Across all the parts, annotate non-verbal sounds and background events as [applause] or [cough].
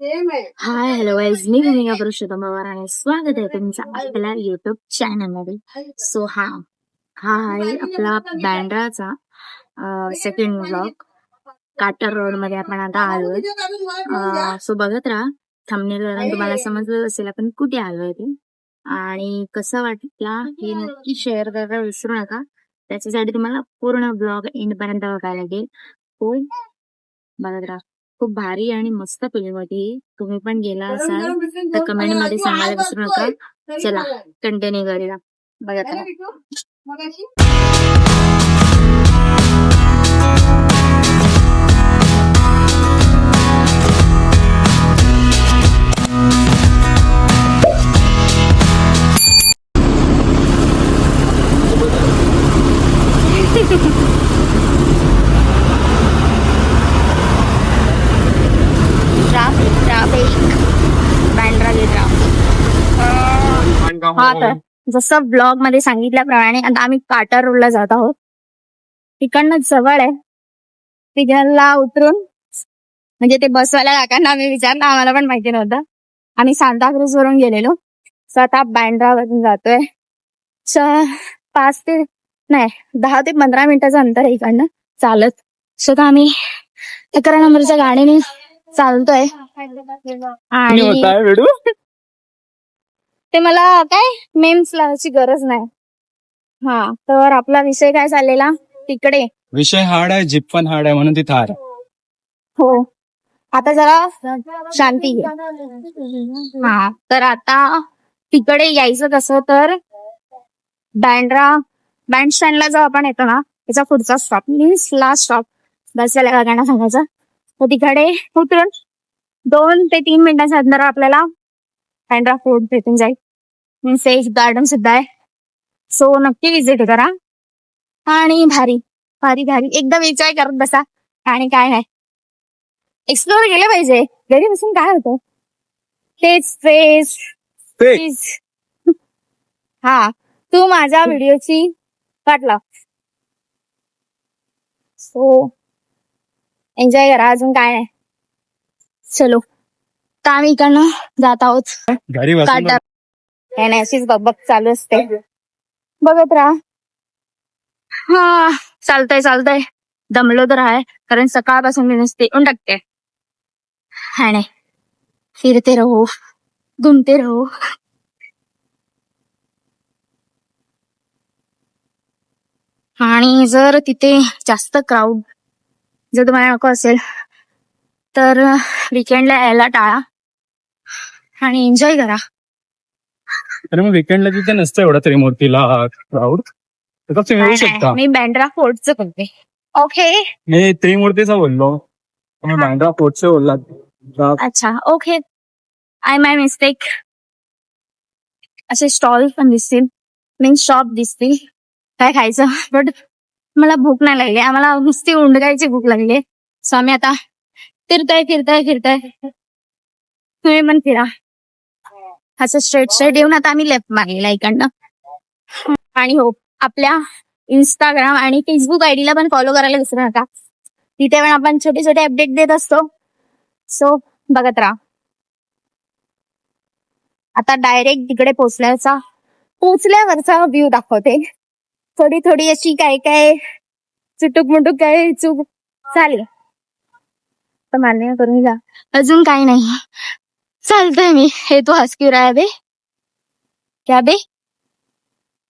Hi hello wise मी भूमिका पुरुषोत्तम पवार आणि स्वागत आहे तुमचं आपल्या युट्यूब चॅनलमध्ये. सो हा. हा आहे आपला बँड्राचा सेकंड ब्लॉग काटर रोडमध्ये आपण आता आलोय. सो बघत राहा. थांबनेल तुम्हाला समजलं असेल आपण कुठे आलोय ते. आणि कसं वाटला हे नक्की शेअर करायला विसरू नका. त्याच्यासाठी तुम्हाला पूर्ण ब्लॉग एंड पर्यंत बघायला लागेल. हो बघत राहा. खूप भारी आणि मस्त फिल्म होती तुम्ही पण गेला असाल तर कमेंटमध्ये सांगायला विसरू नका. चला कंटिन्यू करूया. बघत तर जसं ब्लॉगमध्ये सांगितल्याप्रमाणे आता आम्ही काटा रोडला जात आहोत. तिकडनं जवळ आहे. तिकडला उतरून म्हणजे ते बसवाल्या काकांना आम्ही विचारलं आम्हाला पण माहिती नव्हतं. आम्ही सांताक्रूज वरून गेलेलो. सो आता बँड्रा वरून जातोय. स पाच ते नाही दहा ते पंधरा मिनिटाचं अंतर आहे इकडनं. चालत. सो आता आम्ही अकरा नंबरच्या गाडीने चालतोय. आणि ते मला काय मेम्स लावायची गरज नाही. हा तर आपला विषय काय चाललेला? तिकडे. विषय हार्ड आहे जिप पण हार्ड आहे म्हणून ती थार. आहे. हो. आता जरा शांती घे. हा तर आता तिकडे यायचं कसं तर बँड्रा बँड स्टँडला जो आपण येतो ना? त्याचा पुढचा स्टॉप मीन्स लास्ट स्टॉप बसलेल्या गाड्यांना सांगायचं. तर तिकडे उतरून दोन ते तीन मिनिटाच्या अंतर आपल्याला बँड्रा फोर्ट भेटून जाईल. मीन्स एक गार्डन सुद्धा आहे. सो नक्की विजिट करा. आणि भारी भारी भारी. एकदा विचार करत बसा. आणि काय नाही. एक्सप्लोर केलं पाहिजे. घरी बसून काय होतं? तेच तेच. हा तू माझ्या व्हिडिओची वाट लाव सो एन्जॉय करा. अजून काय नाही. चलो. तर आम्ही इकडनं जात आहोत. घरी बसून काटा. काय नाही अशीच बघ चालू असते. बघत राहा. हा चालतंय चालतंय. दमलो तर आहे कारण सकाळपासून मी नुसते येऊन टाकते. हा नाही. फिरते राहू घुमते राहू. आणि जर तिथे जास्त क्राऊड जर तुम्हाला नको असेल तर विकेंडला यायला टाळा. आणि एन्जॉय करा. अरे मग विकेंडला तिथे नसतं एवढा तरी मूर्तीला क्राऊड तर तुम्ही येऊ नाही, शकता. मी बँड्रा फोर्टचं करते ओके मी त्रिमूर्तीचा बोललो. तुम्ही. बँड्रा फोर्टचे बोललात अच्छा ओके आय माय मिस्टेक असे स्टॉल पण दिसतील. मीन शॉप दिसतील. काय खायचं? बट मला भूक नाही लागली. आम्हाला नुसती उंडगायची भूक लागली. सो आम्ही आता फिरताय फिरताय फिरताय. तुम्ही पण फिरा. असं स्ट्रेट स्ट्रेट येऊन आता आम्ही लेफ्ट मागलेला इकडनं आणि हो आपल्या इंस्टाग्राम आणि फेसबुक आयडीला पण फॉलो करायला विसरू नका. तिथे पण आपण छोटे छोटे अपडेट देत असतो. सो बघत राहा. आता डायरेक्ट तिकडे पोचल्याचा पोचल्यावरचा व्ह्यू दाखवते. थोडी थोडी अशी काय काय चुटूक मुटूक काय चूक चालेल तर मान्य करून घ्या. अजून काही नाही. चालतंय मी. हे तो हंस क्यों रहा है बे. क्या बे.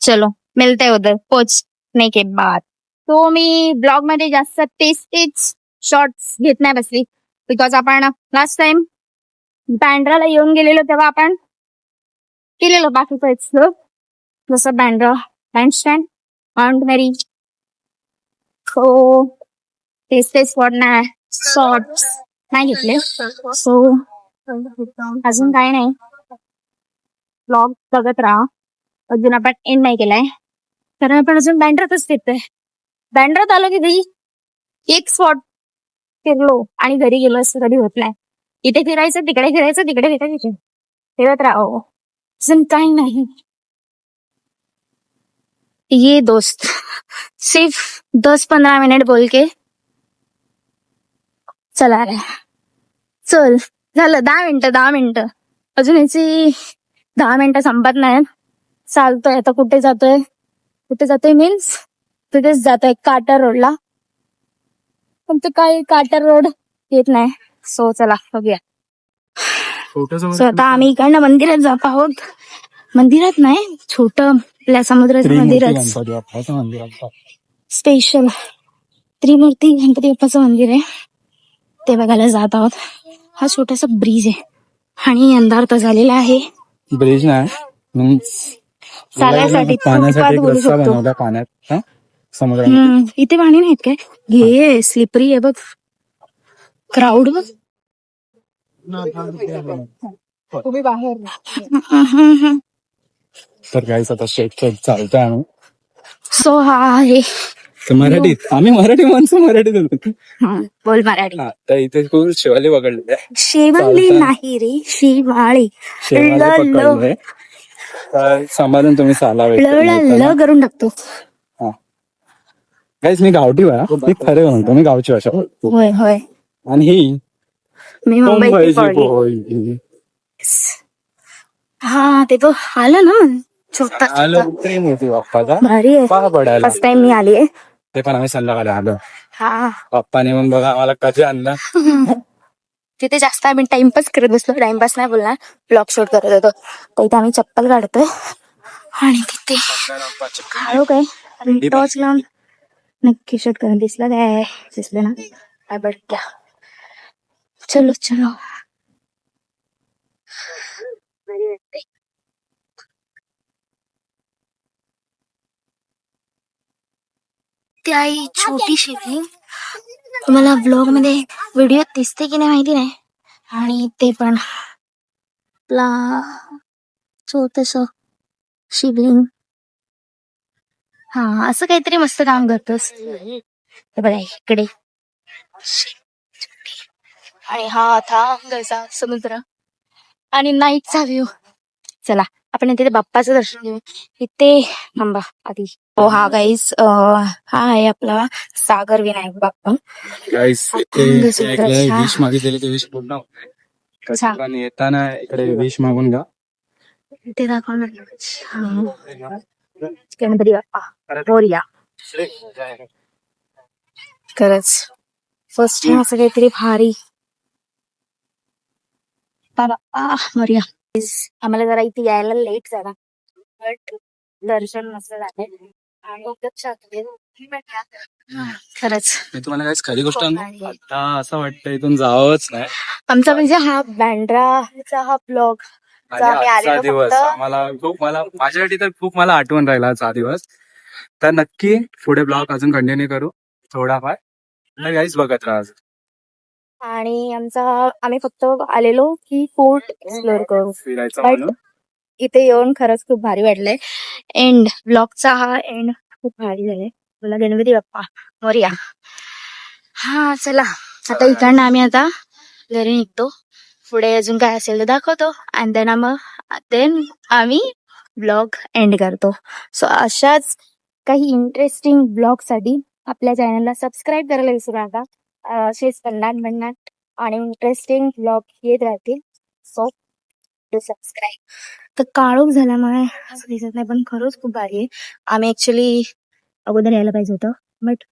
चलो मिलते हैं उधर. पोचने के बाद. तो मी ब्लॉगमध्ये जास्त तेच शॉर्ट्स घेत नाही बसली. बिकॉज आपण लास्ट टाइम बँड्राला येऊन गेलेलो तेव्हा आपण केलेलो बाकीचं एक्सप्लोर जसं Bandra Bandstand Mount Mary so तेच स्पॉट नाही शॉर्ट्स नाही घेतले. सो अजून काही नाही. ब्लॉग बघत राहा. अजून आपण एंड नाही केलाय. कारण आपण अजून बँड्रातच फिरतोय. बँड्रात आलो की घरी. एक स्पॉट फिरलो आणि घरी गेलो असं कधी होत नाही. इथे फिरायचं तिकडे फिरायचं तिकडे फिरायचं फिरत राहो. हो. अजून काही नाही. ये दोस्त. सिर्फ दस पंधरा मिनिट बोल के चला रे. चल. झालं दहा मिनिटं दहा मिनिटं. अजून याची दहा मिनिटं संपत नाही चालतोय आता कुठे जातोय? कुठे जातोय मीन्स तिथेच जातोय काटर रोडला पण ते काही काटर रोड येत नाही. सो चला बघूया. सो आता आम्ही इकडनं मंदिरात जात आहोत. मंदिरात नाही छोट आपल्या समुद्राचं मंदिरच. स्पेशल त्रिमूर्ती गणपती बाप्पाचं मंदिर आहे. ते बघायला जात आहोत. हा छोटासा ब्रिज आहे. आणि अंधार तर झालेला आहे. ब्रिज नाही चालायसाठी पाण्यासाठी एक फुटपाथ बोलू रस्ता शकतो. बनवला पाण्यात हा? समुद्रामध्ये. हम्म, इथे पाणी नाहीत काय? घे स्लिपरी आहे बघ. क्राऊड बघ. तुम्ही बाहेर तर काहीच आता शेट चालतोय आम्ही. सो हा आहे. तर मराठीत आम्ही मराठी माणसं मराठीत बोलतो. हं, बोल मराठी. हा, तर इथे खूप शिवाली पकडले चालतंय. नाही रे शिवाळी. शेवाली ल, ल. पकडले तर सांभाळून तुम्ही साला ल ल ल करून टाकतो. काहीच मी गावठी बा मी खरे म्हणतो मी गावची भाषा बोलतो. होय होय. आणि ही मी मुंबईत मुंबईची पडली पोळी. हा ते तो आलं ना? छोटा आलो होती बाप्पाचा भारी आहे. पहा पडायला फर्स्ट टाइम मी आली आहे ते पण आम्ही संध्याकाळी आलो. हा. पप्पाने मग बघा आम्हाला कधी आणलं. [laughs] तिथे जास्त आम्ही टाइमपास करत बसलो. टाइमपास नाही बोलणार. ब्लॉग शूट करत होतो. तर इथे आम्ही चप्पल काढतोय. आणि तिथे काळो काय? आणि टॉर्च लावून नक्की शूट करून दिसलं काय दिसलं ना? काय बट क्या चलो चलो भारी वाटतंय. ती आई छोटी शिवलिंग तुम्हाला ब्लॉगमध्ये व्हिडिओ दिसते की नाही माहिती नाही. आणि ते पण. आपला छोटस शिवलिंग हा असं काहीतरी मस्त काम करतोस. हे बघा इकडे. आणि हा थांब समुद्र. आणि नाईटचा व्ह्यू चला. आपण तिथे बाप्पाचं दर्शन घेऊ. इथे थांबा आधी. हो हा गाईस हा आहे आपला सागर विनायक बाप्पा. गाईस अखंड सुंदर. विष मागितलेली ते विष पूर्ण होतंय. कधी येताना इकडे विष मागून घ्या. ते दाखवणार. गणपती बाप्पा. मोरया. खरंच. फर्स्ट टाइम असं काहीतरी भारी. बाप्पा मोरया. आम्हाला जरा इथे यायला लेट झाला. बट दर्शन मस्त झालं. हा, खरंच. मी तुम्हाला काहीच खरी गोष्ट सांगू? भारी. आता असं वाटतं इथून जावंच नाही. आमचा म्हणजे हा बँड्राचा हा ब्लॉग आणि आम्ही आजचा आलेलो दिवस. फक्त- आम्हाला खूप मला माझ्यासाठी तर खूप मला आठवण राहिला आजचा दिवस. तर नक्की पुढे ब्लॉग अजून कंटिन्यू करू. थोडाफार. तर काहीच बघत राहा. आणि आमचा आम्ही फक्त आलेलो की फोर्ट एक्सप्लोर करू. फिरायचं But म्हणून? इथे येऊन खरंच खूप भारी वाटलंय. एंड ब्लॉगचा हा एंड खूप भारी झालाय. मला गणपती बाप्पा मोरया. हा चला. आता इकडनं आम्ही आता घरी निघतो. पुढे अजून काय असेल तर दाखवतो. अँड देन मग देन आम्ही ब्लॉग एंड करतो. सो अशाच काही इंटरेस्टिंग ब्लॉगसाठी आपल्या चॅनलला सबस्क्राईब करायला विसरू नका. असेच भन्नाट भन्नाट आणि इंटरेस्टिंग ब्लॉग येत राहतील. सो टू सबस्क्राईब तर काळोख झाल्यामुळे असं दिसत नाही पण खरंच खूप भारी आहे. आम्ही ऍक्च्युली अगोदर यायला पाहिजे होतं बट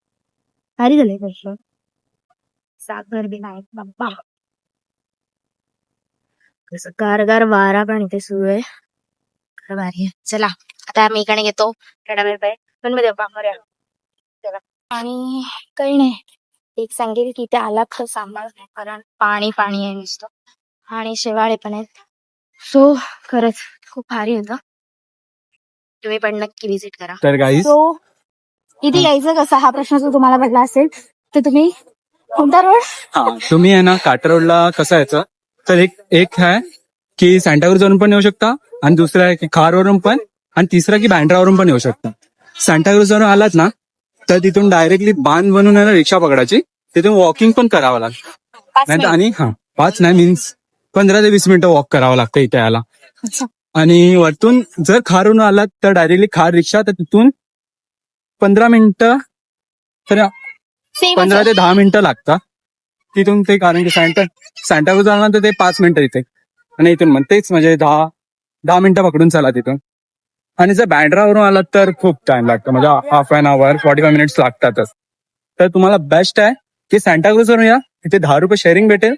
भारी झालंय प्रश्न. सागर नाही. बाप्पा कसं गारगार वारा पण इथे सुरू आहे. खरं भारी आहे. चला आता आम्ही इकडे घेतो. रडामेळ पाय. पण मध्ये चला. आणि काही नाही. एक सांगेल की इथे आलात तर सांभाळ कारण पाणी पाणी आहे नुसतं. आणि शेवाळे पण आहेत. सो खरंच खूप भारी होतं. तुम्ही पण नक्की विजिट करा. तर सो इथे यायचं कसं? हा प्रश्न जर तुम्हाला पडला असेल तर तुम्ही कोणता रोड? हा तुम्ही आहे ना काटर रोडला कसं यायचं? तर एक एक आहे की सँटाक्रूज वरून पण येऊ शकता आणि दुसरं आहे की खारवरून पण आणि तिसरं की बँड्रावरून पण येऊ शकता. सँटाक्रूज वरून आलात ना तर तिथून डायरेक्टली बांध बनवून आहे ना रिक्षा पकडायची तिथून वॉकिंग पण करावं लागतं नाही तर. आणि हा पाच नाही मीन्स पंधरा ते वीस मिनिटं वॉक करावं लागतं इथे यायला. आणि वरतून जर खारून आलात तर डायरेक्टली खार रिक्षा तर तिथून पंधरा मिनिटं तर पंधरा. ते दहा मिनिटं लागतात तिथून ते कारण की सँटा सँटाक्रूज आल्यानंतर ते पाच मिनिटं इथे आणि इथून मग तेच म्हणजे दहा दहा मिनिटं पकडून चला तिथून आणि जर बँड्रावरून आलात तर खूप टाइम लागतो. म्हणजे half an hour forty five minutes लागतातच. तर तुम्हाला बेस्ट आहे की सँटाक्रूज वरून या. तिथे दहा रुपये शेअरिंग भेटेल.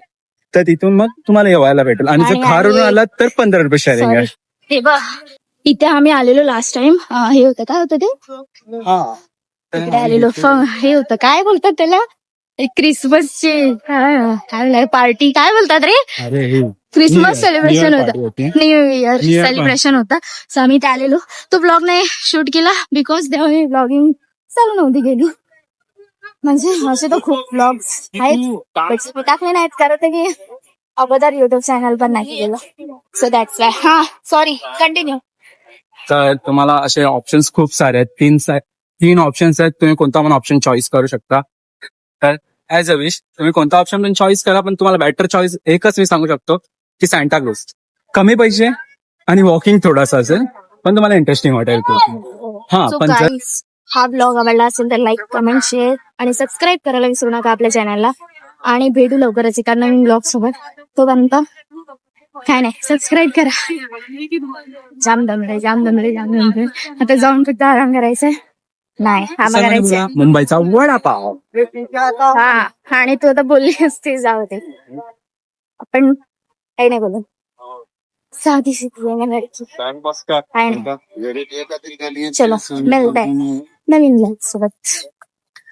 तर तिथून मग तुम्हाला येवायला भेटेल. आणि आणि जर खारवरून आणि- आलात तर पंधरा रुपये शेअरिंग आहे. हे बघ इथे आम्ही आलेलो लास्ट टाइम हे होतं काय होतं ते? इकडे आलेलो. फ- हे होतं. काय बोलतात त्याला? क्रिसमसचे काय पार्टी. काय बोलतात रे? अरे क्रिसमस सेलिब्रेशन होतं. न्यू इयर सेलिब्रेशन होता. सो आम्ही ते आलेलो. तो ब्लॉग नाही शूट केला बिकॉज तेव्हा मी ब्लॉगिंग चालू नव्हती गेली म्हणजे असे तर खूप ब्लॉग्स आहेत. टाकले नाहीत कारण ते की अगोदर युट्यूब चॅनल पण नाही केलं. सो दॅट्स वाय हा सॉरी कंटिन्यू तर तुम्हाला असे ऑप्शन्स खूप सारे आहेत. तीन तीन ऑप्शन्स आहेत. तुम्ही कोणता पण ऑप्शन चॉईस करू शकता. तर ऍज अ विश तुम्ही कोणता ऑप्शन पण चॉईस करा पण तुम्हाला बेटर चॉईस एकच मी सांगू शकतो की सँटा क्लोज कमी पैसे आणि वॉकिंग थोडासा असेल पण तुम्हाला इंटरेस्टिंग वाटेल हा पण जर हा ब्लॉग आवडला असेल तर लाईक कमेंट शेअर आणि सबस्क्राईब करायला विसरू नका आपल्या चॅनलला आणि भेटू लवकरच एका नवीन ब्लॉग सोबत. तोपर्यंत काय नाही सबस्क्राईब करा. जाम दमले जाम दमले जाम दमले. आता जाऊन फक्त आराम करायचंय. नाही आम्हाला करायचंय मुंबईचा वडापाव. हा आणि तू आता बोलली असते जाऊ दे. आपण काही नाही बोलत. साधी सिधी आहे ना लडकी. काय नाही चलो मिळत आहे नवीन ब्लॉग सोबत.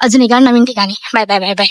अजून एका नवीन ठिकाणी. Bye bye bye bye.